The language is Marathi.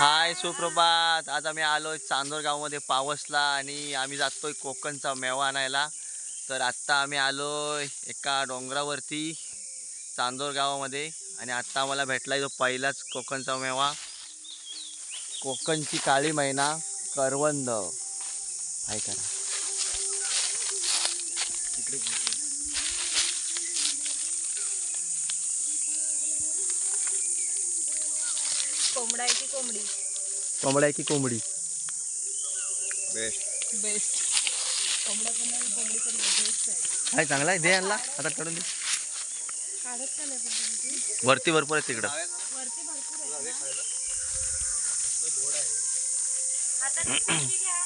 हाय सुप्रभात. आज आम्ही आलो चांदोर गावामध्ये पावसला आणि आम्ही जातोय कोकणचा मेवा आणायला. तर आत्ता आम्ही आलो एका डोंगरावरती चांदोर गावामध्ये. आणि आत्ता आम्हाला भेटलाय तो पहिलाच कोकणचा मेवा. कोकणची काळी मैना करवंद. ऐका करा. कोंबडा आहे की कोंबडी? कोंबडा आहे की कोंबडी? बेस्ट कोंबडा पण नाही कोंबडी पण नाही बेस्ट आहे. हाय चांगला आहे? दे आणला. आता काढून दे. काढत का नाही पण तुम्ही वरती भरपूर आहे तिकडं. वरती भरपूर आहे ना? आता ती पिशवी घ्या.